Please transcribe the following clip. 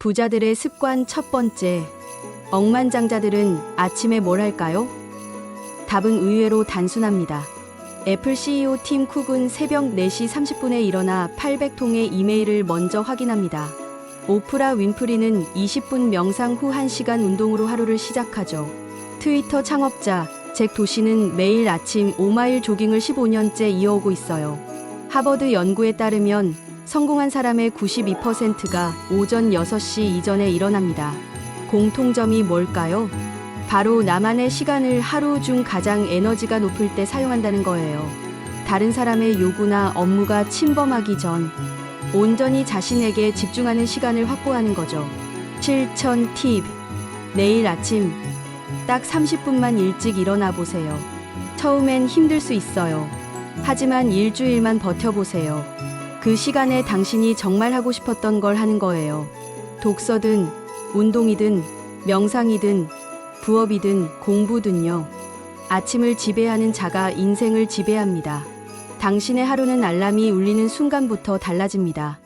부자들의 습관 첫 번째. 억만장자들은 아침에 뭘 할까요? 답은 의외로 단순합니다. 애플 CEO 팀 쿡은 새벽 4시 30분에 일어나 800통의 이메일을 먼저 확인합니다. 오프라 윈프리는 20분 명상 후 1시간 운동으로 하루를 시작하죠. 트위터 창업자 잭 도시는 매일 아침 5마일 조깅을 15년째 이어오고 있어요. 하버드 연구에 따르면 성공한 사람의 92%가 오전 6시 이전에 일어납니다. 공통점이 뭘까요? 바로 나만의 시간을 하루 중 가장 에너지가 높을 때 사용한다는 거예요. 다른 사람의 요구나 업무가 침범하기 전 온전히 자신에게 집중하는 시간을 확보하는 거죠. 실천 팁. 내일 아침 딱 30분만 일찍 일어나 보세요. 처음엔 힘들 수 있어요. 하지만 일주일만 버텨보세요. 그 시간에 당신이 정말 하고 싶었던 걸 하는 거예요. 독서든, 운동이든, 명상이든, 부업이든, 공부든요. 아침을 지배하는 자가 인생을 지배합니다. 당신의 하루는 알람이 울리는 순간부터 달라집니다.